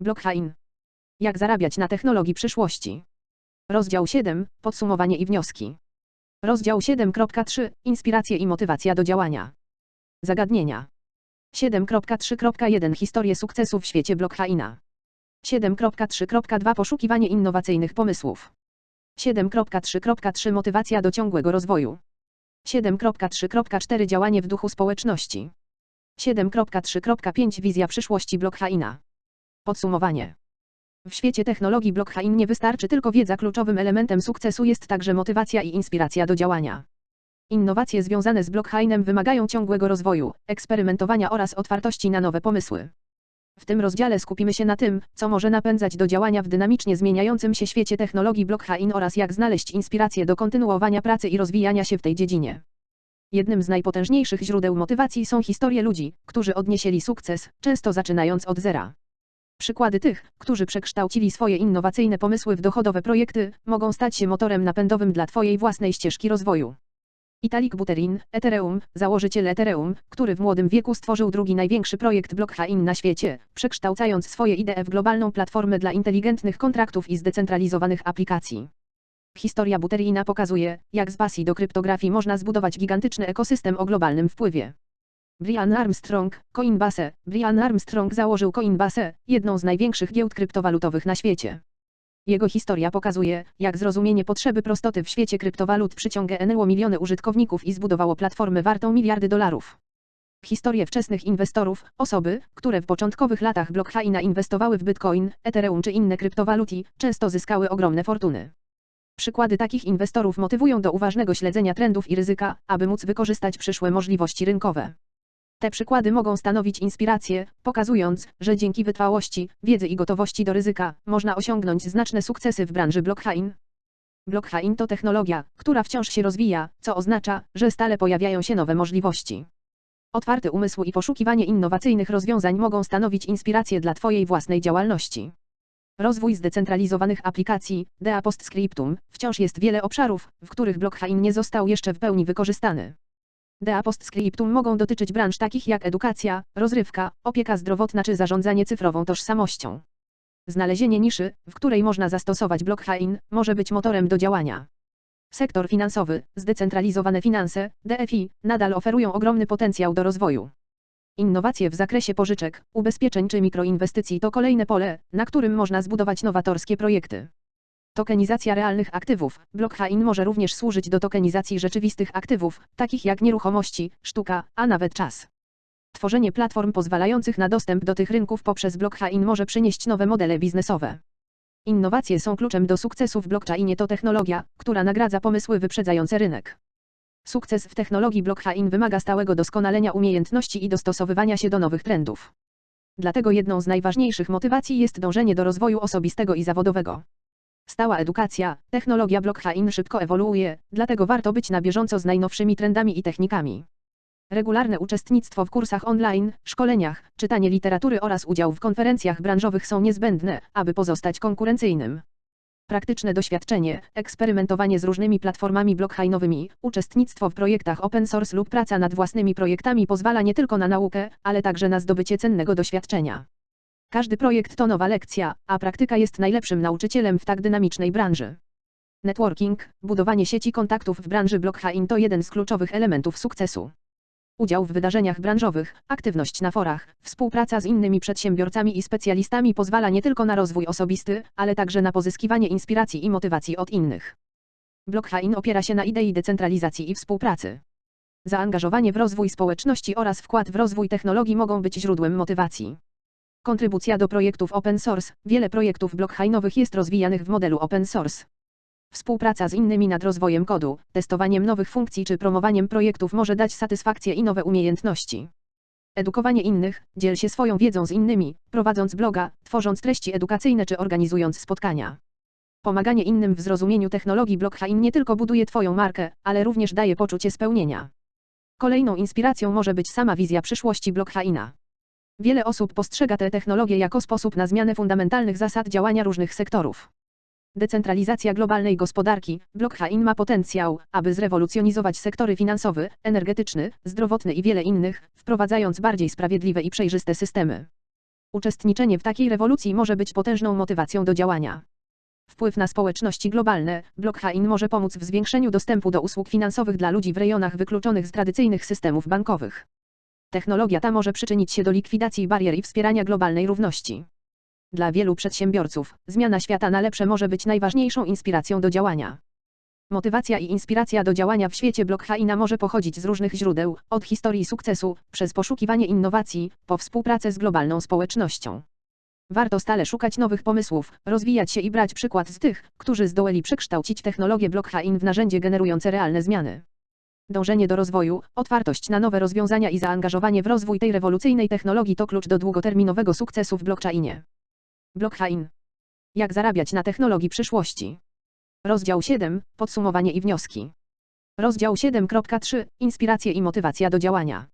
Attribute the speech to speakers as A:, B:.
A: Blockchain. Jak zarabiać na technologii przyszłości. Rozdział 7. Podsumowanie i wnioski. Rozdział 7.3. Inspiracje i motywacja do działania. Zagadnienia. 7.3.1 Historie sukcesu w świecie blockchaina. 7.3.2 Poszukiwanie innowacyjnych pomysłów. 7.3.3 Motywacja do ciągłego rozwoju. 7.3.4 Działanie w duchu społeczności. 7.3.5 Wizja przyszłości blockchaina. Podsumowanie. W świecie technologii blockchain nie wystarczy tylko wiedza, kluczowym elementem sukcesu jest także motywacja i inspiracja do działania. Innowacje związane z blockchainem wymagają ciągłego rozwoju, eksperymentowania oraz otwartości na nowe pomysły. W tym rozdziale skupimy się na tym, co może napędzać do działania w dynamicznie zmieniającym się świecie technologii blockchain oraz jak znaleźć inspirację do kontynuowania pracy i rozwijania się w tej dziedzinie. Jednym z najpotężniejszych źródeł motywacji są historie ludzi, którzy odnieśli sukces, często zaczynając od zera. Przykłady tych, którzy przekształcili swoje innowacyjne pomysły w dochodowe projekty, mogą stać się motorem napędowym dla Twojej własnej ścieżki rozwoju. Italik Buterin, Ethereum, założyciel Ethereum, który w młodym wieku stworzył drugi największy projekt blockchain na świecie, przekształcając swoje idee w globalną platformę dla inteligentnych kontraktów i zdecentralizowanych aplikacji. Historia Buterina pokazuje, jak z pasji do kryptografii można zbudować gigantyczny ekosystem o globalnym wpływie. Brian Armstrong, Coinbase. Brian Armstrong założył Coinbase, jedną z największych giełd kryptowalutowych na świecie. Jego historia pokazuje, jak zrozumienie potrzeby prostoty w świecie kryptowalut przyciągnęło miliony użytkowników i zbudowało platformę wartą miliardy dolarów. Historie wczesnych inwestorów, osoby, które w początkowych latach blockchaina inwestowały w Bitcoin, Ethereum czy inne kryptowaluty, często zyskały ogromne fortuny. Przykłady takich inwestorów motywują do uważnego śledzenia trendów i ryzyka, aby móc wykorzystać przyszłe możliwości rynkowe. Te przykłady mogą stanowić inspirację, pokazując, że dzięki wytrwałości, wiedzy i gotowości do ryzyka, można osiągnąć znaczne sukcesy w branży blockchain. Blockchain to technologia, która wciąż się rozwija, co oznacza, że stale pojawiają się nowe możliwości. Otwarty umysł i poszukiwanie innowacyjnych rozwiązań mogą stanowić inspirację dla Twojej własnej działalności. Rozwój zdecentralizowanych aplikacji, DA Postscriptum, wciąż jest wiele obszarów, w których blockchain nie został jeszcze w pełni wykorzystany. DA Postscriptum mogą dotyczyć branż takich jak edukacja, rozrywka, opieka zdrowotna czy zarządzanie cyfrową tożsamością. Znalezienie niszy, w której można zastosować blockchain, może być motorem do działania. Sektor finansowy, zdecentralizowane finanse, DFI, nadal oferują ogromny potencjał do rozwoju. Innowacje w zakresie pożyczek, ubezpieczeń czy mikroinwestycji to kolejne pole, na którym można zbudować nowatorskie projekty. Tokenizacja realnych aktywów. Blockchain może również służyć do tokenizacji rzeczywistych aktywów, takich jak nieruchomości, sztuka, a nawet czas. Tworzenie platform pozwalających na dostęp do tych rynków poprzez blockchain może przynieść nowe modele biznesowe. Innowacje są kluczem do sukcesu w blockchainie to technologia, która nagradza pomysły wyprzedzające rynek. Sukces w technologii blockchain wymaga stałego doskonalenia umiejętności i dostosowywania się do nowych trendów. Dlatego jedną z najważniejszych motywacji jest dążenie do rozwoju osobistego i zawodowego. Stała edukacja, technologia blockchain szybko ewoluuje, dlatego warto być na bieżąco z najnowszymi trendami i technikami. Regularne uczestnictwo w kursach online, szkoleniach, czytanie literatury oraz udział w konferencjach branżowych są niezbędne, aby pozostać konkurencyjnym. Praktyczne doświadczenie, eksperymentowanie z różnymi platformami blockchainowymi, uczestnictwo w projektach open source lub praca nad własnymi projektami pozwala nie tylko na naukę, ale także na zdobycie cennego doświadczenia. Każdy projekt to nowa lekcja, a praktyka jest najlepszym nauczycielem w tak dynamicznej branży. Networking, budowanie sieci kontaktów w branży blockchain to jeden z kluczowych elementów sukcesu. Udział w wydarzeniach branżowych, aktywność na forach, współpraca z innymi przedsiębiorcami i specjalistami pozwala nie tylko na rozwój osobisty, ale także na pozyskiwanie inspiracji i motywacji od innych. Blockchain opiera się na idei decentralizacji i współpracy. Zaangażowanie w rozwój społeczności oraz wkład w rozwój technologii mogą być źródłem motywacji. Kontribucja do projektów open source. Wiele projektów blockchainowych jest rozwijanych w modelu open source. Współpraca z innymi nad rozwojem kodu, testowaniem nowych funkcji czy promowaniem projektów może dać satysfakcję i nowe umiejętności. Edukowanie innych, dziel się swoją wiedzą z innymi, prowadząc bloga, tworząc treści edukacyjne czy organizując spotkania. Pomaganie innym w zrozumieniu technologii blockchain nie tylko buduje Twoją markę, ale również daje poczucie spełnienia. Kolejną inspiracją może być sama wizja przyszłości blockchaina. Wiele osób postrzega tę technologię jako sposób na zmianę fundamentalnych zasad działania różnych sektorów. Decentralizacja globalnej gospodarki, blockchain ma potencjał, aby zrewolucjonizować sektory finansowy, energetyczny, zdrowotny i wiele innych, wprowadzając bardziej sprawiedliwe i przejrzyste systemy. Uczestniczenie w takiej rewolucji może być potężną motywacją do działania. Wpływ na społeczności globalne. Blockchain może pomóc w zwiększeniu dostępu do usług finansowych dla ludzi w rejonach wykluczonych z tradycyjnych systemów bankowych. Technologia ta może przyczynić się do likwidacji barier i wspierania globalnej równości. Dla wielu przedsiębiorców, zmiana świata na lepsze może być najważniejszą inspiracją do działania. Motywacja i inspiracja do działania w świecie blockchaina może pochodzić z różnych źródeł, od historii sukcesu, przez poszukiwanie innowacji, po współpracę z globalną społecznością. Warto stale szukać nowych pomysłów, rozwijać się i brać przykład z tych, którzy zdołali przekształcić technologię blockchain w narzędzie generujące realne zmiany. Dążenie do rozwoju, otwartość na nowe rozwiązania i zaangażowanie w rozwój tej rewolucyjnej technologii to klucz do długoterminowego sukcesu w blockchainie. Blockchain. Jak zarabiać na technologii przyszłości? Rozdział 7. Podsumowanie i wnioski. Rozdział 7.3. Inspiracje i motywacja do działania.